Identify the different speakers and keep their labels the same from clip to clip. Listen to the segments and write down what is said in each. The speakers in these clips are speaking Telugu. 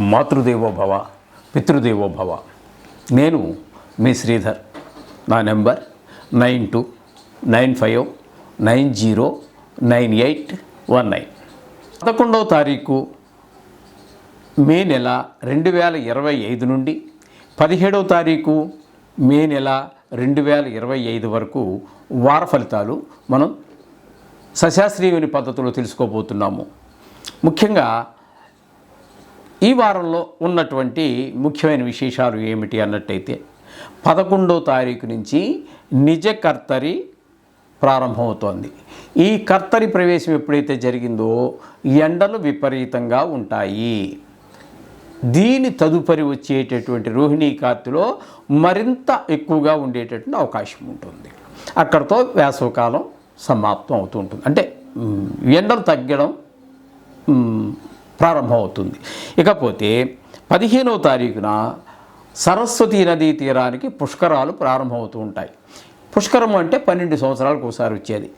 Speaker 1: మాతృదేవోభవ పితృదేవోభవ నేను మీ శ్రీధర్. నా number nine two nine five nine zero nine eight one nine. పదకొండవ తారీఖు మే నెల రెండు వేల ఇరవై ఐదు నుండి పదిహేడవ తారీఖు మే నెల రెండు వేల ఇరవై ఐదు వరకు వార ఫలితాలు మనం సశాస్త్రీయుని పద్ధతిలో తెలుసుకోబోతున్నాము. ముఖ్యంగా ఈ వారంలో ఉన్నటువంటి ముఖ్యమైన విశేషాలు ఏమిటి అన్నట్టయితే పదకొండో తారీఖు నుంచి నిజ కర్తరి ప్రారంభమవుతోంది. ఈ కర్తరి ప్రవేశం ఎప్పుడైతే జరిగిందో ఎండలు విపరీతంగా ఉంటాయి. దీని తదుపరి వచ్చేటటువంటి రోహిణీ కార్తిలో మరింత ఎక్కువగా ఉండేటటువంటి అవకాశం ఉంటుంది. అక్కడితో వేసవకాలం సమాప్తం అవుతూ ఉంటుంది. అంటే ఎండలు తగ్గడం ప్రారంభమవుతుంది. ఇకపోతే పదిహేనవ తారీఖున సరస్వతి నదీ తీరానికి పుష్కరాలు ప్రారంభమవుతూ ఉంటాయి. పుష్కరం అంటే పన్నెండు సంవత్సరాలకు ఒకసారి వచ్చేది.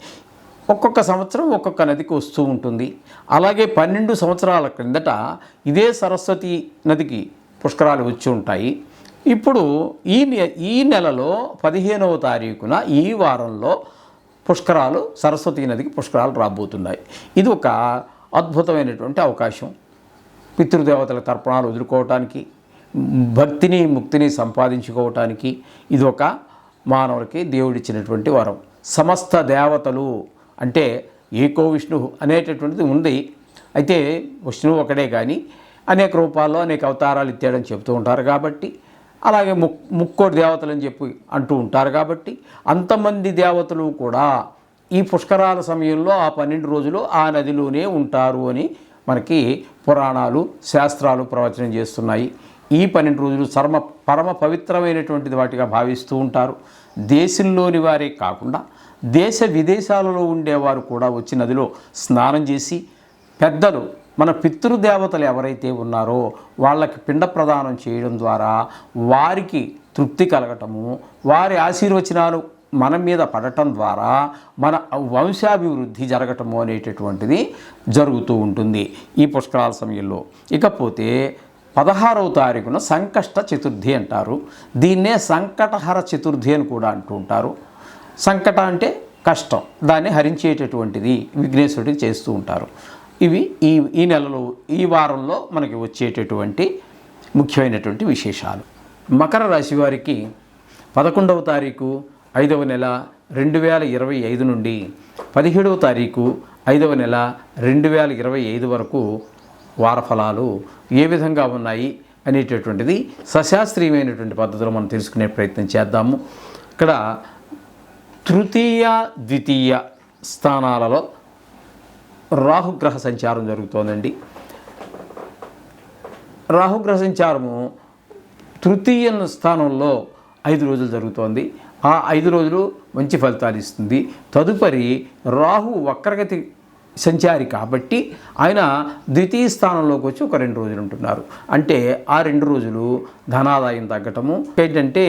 Speaker 1: ఒక్కొక్క సంవత్సరం ఒక్కొక్క నదికి వస్తూ ఉంటుంది. అలాగే పన్నెండు సంవత్సరాల క్రిందట ఇదే సరస్వతి నదికి పుష్కరాలు వచ్చి ఉంటాయి. ఇప్పుడు ఈ నె ఈ నెలలో పదిహేనవ తారీఖున ఈ వారంలో పుష్కరాలు సరస్వతి నదికి పుష్కరాలు రాబోతున్నాయి. ఇది ఒక అద్భుతమైనటువంటి అవకాశం. పితృదేవతల తర్పణాలు వదులుకోవటానికి భక్తిని ముక్తిని సంపాదించుకోవటానికి ఇది ఒక మానవుడికి దేవుడిచ్చినటువంటి వరం. సమస్త దేవతలు అంటే ఏకో విష్ణు అనేటటువంటిది ఉంది. అయితే విష్ణువు ఒకడే కానీ అనేక రూపాల్లో అనేక అవతారాలు ఇచ్చాడని చెప్తూ ఉంటారు కాబట్టి అలాగే ముక్ ముక్కోటి దేవతలు అని చెప్పి అంటూ ఉంటారు కాబట్టి అంతమంది దేవతలు కూడా ఈ పుష్కరాల సమయంలో ఆ పన్నెండు రోజులు ఆ నదిలోనే ఉంటారు అని మనకి పురాణాలు శాస్త్రాలు ప్రవచనం చేస్తున్నాయి. ఈ పన్నెండు రోజులు చర్మ పరమ పవిత్రమైనటువంటిది వాటిగా భావిస్తూ ఉంటారు. దేశంలోని వారే కాకుండా దేశ విదేశాలలో ఉండేవారు కూడా వచ్చి నదిలో స్నానం చేసి పెద్దలు మన పితృదేవతలు ఎవరైతే ఉన్నారో వాళ్ళకి పిండ ప్రదానం చేయడం ద్వారా వారికి తృప్తి కలగటము వారి ఆశీర్వచనాలు మన మీద పడటం ద్వారా మన వంశాభివృద్ధి జరగటము అనేటటువంటిది జరుగుతూ ఉంటుంది ఈ పుష్కరాల సమయంలో. ఇకపోతే పదహారవ తారీఖున సంకష్ట చతుర్థి అంటారు. దీన్నే సంకటహర చతుర్థి అని కూడా అంటూ ఉంటారు. సంకట అంటే కష్టం. దాన్ని హరించేటటువంటిది విఘ్నేశ్వరుడికి చేస్తూ ఉంటారు. ఇవి ఈ ఈ నెలలో ఈ వారంలో మనకి వచ్చేటటువంటి ముఖ్యమైనటువంటి విశేషాలు. మకర రాశి వారికి పదకొండవ తారీఖు ఐదవ నెల రెండు వేల ఇరవై ఐదు నుండి పదిహేడవ తారీఖు ఐదవ నెల రెండు వేల ఇరవై ఐదు వరకు వారఫలాలు ఏ విధంగా ఉన్నాయి అనేటటువంటిది సశాస్త్రీయమైనటువంటి పద్ధతిలో మనం తెలుసుకునే ప్రయత్నం చేద్దాము. ఇక్కడ తృతీయ ద్వితీయ స్థానాలలో రాహుగ్రహ సంచారం జరుగుతోందండి. రాహుగ్రహ సంచారము తృతీయ స్థానంలో ఐదు రోజులు జరుగుతోంది. ఆ ఐదు రోజులు మంచి ఫలితాలు ఇస్తుంది. తదుపరి రాహు వక్రగతి సంచారి కాబట్టి ఆయన ద్వితీయ స్థానంలోకి వచ్చి ఒక రెండు రోజులు ఉంటున్నారు. అంటే ఆ రెండు రోజులు ధనాదాయం తగ్గటము ఏంటంటే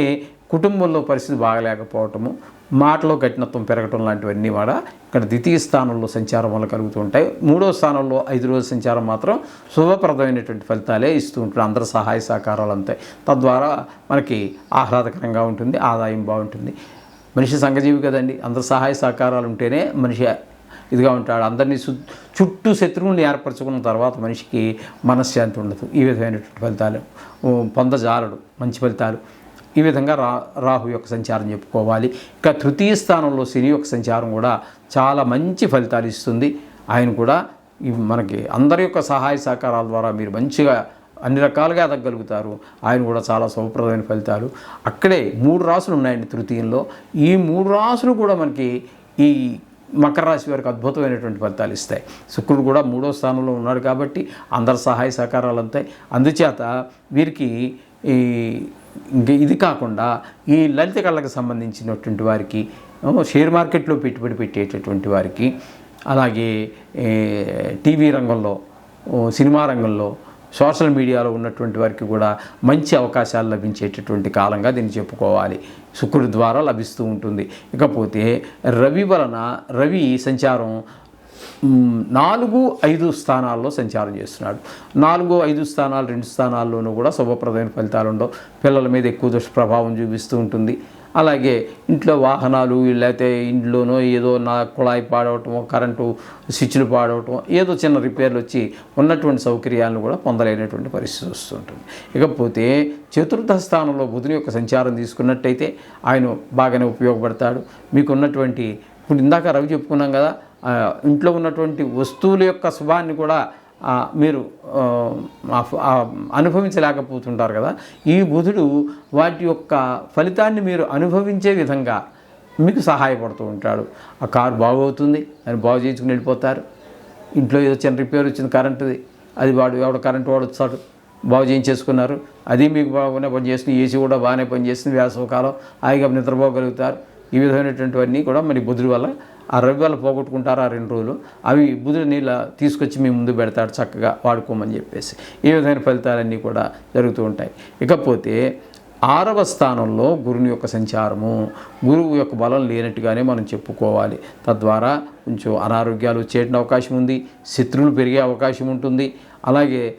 Speaker 1: కుటుంబంలో పరిస్థితి బాగలేకపోవటము మాటలో కఠినత్వం పెరగటం లాంటివన్నీ కూడా ఇక్కడ ద్వితీయ స్థానంలో సంచారం వల్ల కలుగుతూ ఉంటాయి. మూడో స్థానంలో ఐదు రోజుల సంచారం మాత్రం శుభప్రదమైనటువంటి ఫలితాలే ఇస్తూ ఉంటుంది అందరి సహాయ సహకారాలు అంతాయి తద్వారా మనకి ఆహ్లాదకరంగా ఉంటుంది ఆదాయం బాగుంటుంది. మనిషి సంఘజీవి కదండి. అందరి సహాయ సహకారాలు ఉంటేనే మనిషి ఇదిగా ఉంటాడు. అందరినీ సు చుట్టూ శత్రువుని ఏర్పరచుకున్న తర్వాత మనిషికి మనశ్శాంతి ఉండదు. ఈ విధమైనటువంటి ఫలితాలు. పొందజాలడు. మంచి ఫలితాలు. ఈ విధంగా రా రాహు యొక్క సంచారం చెప్పుకోవాలి. ఇక తృతీయ స్థానంలో శని యొక్క సంచారం కూడా చాలా మంచి ఫలితాలు ఇస్తుంది. ఆయన కూడా మనకి అందరి యొక్క సహాయ సహకారాల ద్వారా మీరు మంచిగా అన్ని రకాలుగా ఎదగలుగుతారు ఆయన కూడా చాలా శుభప్రదమైన ఫలితాలు. అక్కడే మూడు రాసులు ఉన్నాయండి తృతీయంలో. ఈ మూడు రాసులు కూడా మనకి ఈ మకర రాశి వారికి అద్భుతమైనటువంటి ఫలితాలు ఇస్తాయి. శుక్రుడు కూడా మూడో స్థానంలో ఉన్నాడు కాబట్టి అందరి సహాయ సహకారాలు అంతాయి. అందుచేత వీరికి ఈ ఇది కాకుండా ఈ లలిత కళలకు సంబంధించినటువంటి వారికి షేర్ మార్కెట్లో పెట్టుబడి పెట్టేటటువంటి వారికి అలాగే టీవీ రంగంలో సినిమా రంగంలో సోషల్ మీడియాలో ఉన్నటువంటి వారికి కూడా మంచి అవకాశాలు లభించేటటువంటి కాలంగా దీన్ని చెప్పుకోవాలి. శుక్రుడి ద్వారా లభిస్తూ ఉంటుంది. ఇకపోతే రవి వలన రవి సంచారం నాలుగు ఐదు స్థానాల్లో సంచారం చేస్తున్నాడు. నాలుగు ఐదు స్థానాలు రెండు స్థానాల్లోనూ కూడా శుభప్రదమైన ఫలితాలు ఉండవు. పిల్లల మీద ఎక్కువ దుష్ప్రభావం చూపిస్తూ ఉంటుంది. అలాగే ఇంట్లో వాహనాలు లేకపోతే ఇంట్లోనో ఏదో నా కుళాయి పాడవటం కరెంటు స్విచ్లు పాడవటం ఏదో చిన్న రిపేర్లు వచ్చి ఉన్నటువంటి సౌకర్యాలను కూడా పొందలేనటువంటి పరిస్థితి వస్తుంటుంది. ఇకపోతే చతుర్థ స్థానంలో బుధుని యొక్క సంచారం తీసుకున్నట్టయితే ఆయన బాగానే ఉపయోగపడతాడు. మీకున్నటువంటి ఇప్పుడు ఇందాక రవి చెప్పుకున్నాం కదా ఇంట్లో ఉన్నటువంటి వస్తువుల యొక్క శుభాన్ని కూడా మీరు అనుభవించలేకపోతుంటారు కదా. ఈ బుధుడు వాటి యొక్క ఫలితాన్ని మీరు అనుభవించే విధంగా మీకు సహాయపడుతూ ఉంటాడు. ఆ కారు బాగవుతుంది అని బాగు చేయించుకుని వెళ్ళిపోతారు. ఇంట్లో ఏదో చిన్న రిపేర్ వచ్చింది కరెంటుది. అది వాడు ఎవడ కరెంటు వాడు వచ్చాడు బాగు చేయించేసుకున్నారు. అది మీకు బాగానే పనిచేస్తుంది ఏసీ కూడా బాగానే పనిచేస్తుంది వేసవకాలం హాయిగా నిద్రపోగలుగుతారు. ఈ విధమైనటువంటివన్నీ కూడా మరి బుధుడి వల్ల ఆ రవి వల్ల పోగొట్టుకుంటారు ఆ రెండు రోజులు. అవి బుధుల నీళ్ళ తీసుకొచ్చి మీ ముందు పెడతాడు చక్కగా వాడుకోమని చెప్పేసి. ఈ విధమైన ఫలితాలన్నీ కూడా జరుగుతూ ఉంటాయి. ఇకపోతే ఆరవ స్థానంలో గురుని యొక్క సంచారము గురువు యొక్క బలం లేనట్టుగానే మనం చెప్పుకోవాలి. తద్వారా కొంచెం అనారోగ్యాలు వచ్చేటువంటి అవకాశం ఉంది శత్రువులు పెరిగే అవకాశం ఉంటుంది అలాగే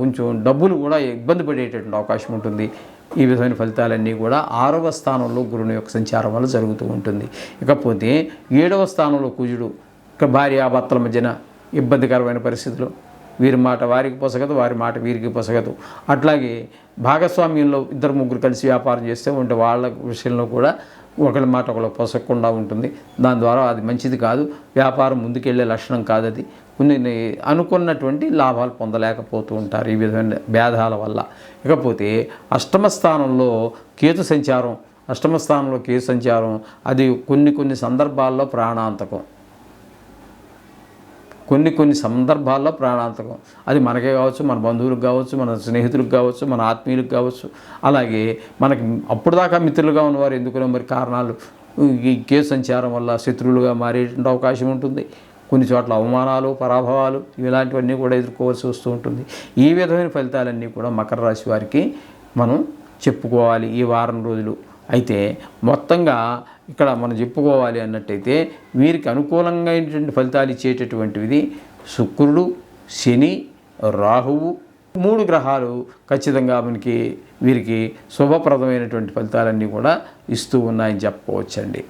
Speaker 1: కొంచెం డబ్బులు కూడా ఇబ్బంది పడేటటువంటి అవకాశం ఉంటుంది. ఈ విధమైన ఫలితాలన్నీ కూడా ఆరవ స్థానంలో గురుని యొక్క సంచారం వల్ల జరుగుతూ ఉంటుంది. ఇకపోతే ఏడవ స్థానంలో కుజుడు ఇక భార్యాభర్తల మధ్యన ఇబ్బందికరమైన పరిస్థితులు. వీరి మాట వారికి పొసగదు వారి మాట వీరికి పొసగదు. అట్లాగే భాగస్వామ్యంలో ఇద్దరు ముగ్గురు కలిసి వ్యాపారం చేస్తే ఉంటే వాళ్ళ విషయంలో కూడా ఒకళ్ళ మాట ఒకళ్ళకి పొసగకుండా ఉంటుంది. దాని ద్వారా అది మంచిది కాదు. వ్యాపారం ముందుకెళ్ళే లక్షణం కాదు అది అనుకున్నటువంటి లాభాలు పొందలేకపోతూ ఉంటారు ఈ విధమైన భేదాల వల్ల. ఇకపోతే అష్టమ స్థానంలో కేతు సంచారం అష్టమ స్థానంలో కేతు సంచారం అది కొన్ని కొన్ని సందర్భాల్లో ప్రాణాంతకం. కొన్ని కొన్ని సందర్భాల్లో ప్రాణాంతకం. అది మనకే కావచ్చు మన బంధువులకు కావచ్చు మన స్నేహితులకు కావచ్చు మన ఆత్మీయులకు కావచ్చు. అలాగే మనకి అప్పుడు దాకా మిత్రులుగా ఉన్నవారు ఎందుకు మరి కారణాలు? ఈ కేసు సంచారం వల్ల శత్రువులుగా మారేటువంటి అవకాశం ఉంటుంది. కొన్ని చోట్ల అవమానాలు పరాభవాలు ఇలాంటివన్నీ కూడా ఎదుర్కోవాల్సి వస్తూ ఉంటుంది. ఈ విధమైన ఫలితాలన్నీ కూడా మకర రాశి వారికి మనం చెప్పుకోవాలి ఈ వారం రోజులు. అయితే మొత్తంగా ఇక్కడ మనం చెప్పుకోవాలి అన్నట్టయితే వీరికి అనుకూలంగా అయినటువంటి ఫలితాలు ఇచ్చేటటువంటిది శుక్రుడు శని రాహువు మూడు గ్రహాలు ఖచ్చితంగా మనకి వీరికి శుభప్రదమైనటువంటి ఫలితాలన్నీ కూడా ఇస్తూ ఉన్నాయని చెప్పుకోవచ్చండి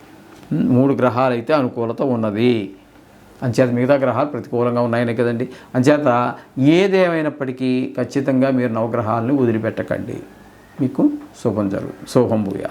Speaker 1: మూడు గ్రహాలు అయితే అనుకూలత ఉన్నది. అంచేత మిగతా గ్రహాలు ప్రతికూలంగా ఉన్నాయనే కదండి. అంచేత ఏదేమైనప్పటికీ ఖచ్చితంగా మీరు నవగ్రహాలను వదిలిపెట్టకండి. మీకు శుభం జరుగు శుభం భూయా